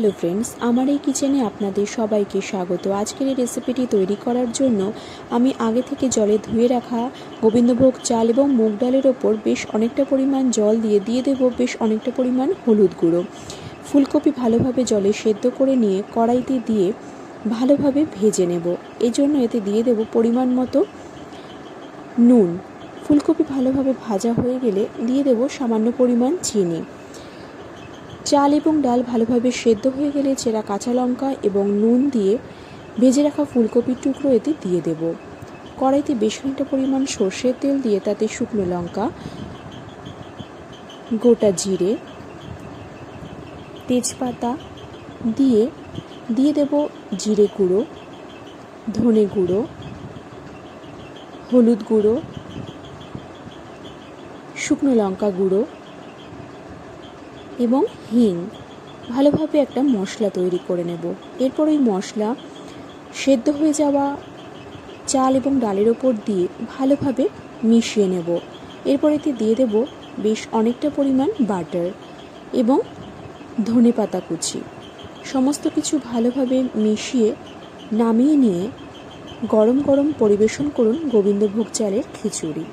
Hello friends আমার এই কিচেনে আপনাদের সবাইকে স্বাগত। আজকের এই রেসিপিটি তৈরি করার জন্য আমি আগে থেকে জলে ধুয়ে রাখা গোবিন্দভোগ চাল এবং মুগ ডালের ওপর বেশ অনেকটা পরিমাণ জল দিয়ে দিয়ে দেবো বেশ অনেকটা পরিমাণ হলুদ গুঁড়ো। ফুলকপি ভালোভাবে জলে সেদ্ধ করে নিয়ে কড়াইতে দিয়ে ভালোভাবে ভেজে নেব। এই জন্য এতে দিয়ে দেব পরিমাণ মতো নুন। ফুলকপি ভালোভাবে ভাজা হয়ে গেলে দিয়ে দেব সামান্য পরিমাণ চিনি। চাল এবং ডাল ভালোভাবে সেদ্ধ হয়ে গেলে চেরা কাঁচা লঙ্কা এবং নুন দিয়ে ভেজে রাখা ফুলকপির টুকরো এতে দিয়ে দেব। কড়াইতে বেশ খানিকটা পরিমাণ সর্ষের তেল দিয়ে তাতে শুকনো লঙ্কা, গোটা জিরে, তেজপাতা দিয়ে দিয়ে দেব জিরে গুঁড়ো, ধনে গুঁড়ো, হলুদ গুঁড়ো, শুকনো লঙ্কা গুঁড়ো এবং হিং। ভালোভাবে একটা মশলা তৈরি করে নেব। এরপর ওই মশলা সেদ্ধ হয়ে যাওয়া চাল এবং ডালের ওপর দিয়ে ভালোভাবে মিশিয়ে নেব। এরপর এতে দিয়ে দেব বেশ অনেকটা পরিমাণ বাটার এবং ধনে পাতা কুচি। সমস্ত কিছু ভালোভাবে মিশিয়ে নামিয়ে নিয়ে গরম গরম পরিবেশন করুন গোবিন্দভোগ চালের খিচুড়ি।